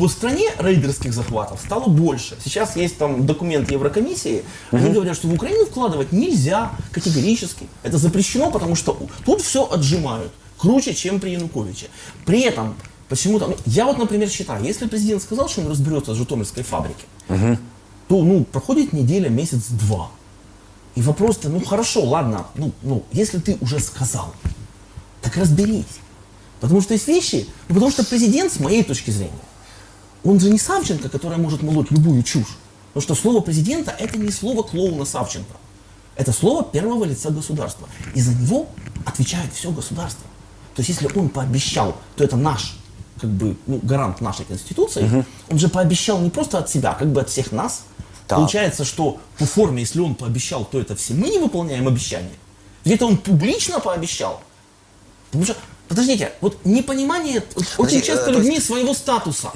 по стране рейдерских захватов стало больше. Сейчас есть там документ Еврокомиссии, они говорят, что в Украину вкладывать нельзя категорически. Это запрещено, потому что тут все отжимают. Круче, чем при Януковиче. При этом, почему-то, ну, я вот, например, считаю, если президент сказал, что он разберется с Житомирской фабрики, то, ну, проходит неделя, месяц, два. И вопрос-то, ну, хорошо, ладно, ну, ну, если ты уже сказал, так разберись. Потому что есть вещи, ну, потому что президент, с моей точки зрения, он же не Савченко, которая может молоть любую чушь. Потому что слово президента это не слово клоуна Савченко. Это слово первого лица государства. И за него отвечает все государство. То есть если он пообещал, то это наш как бы, ну, гарант нашей Конституции, он же пообещал не просто от себя, а как бы от всех нас. Так. Получается, что по форме, если он пообещал, то это все мы не выполняем обещания. Где-то он публично пообещал. Потому что, подождите, вот непонимание вот, очень Подожди, часто э, то есть- людьми своего статуса.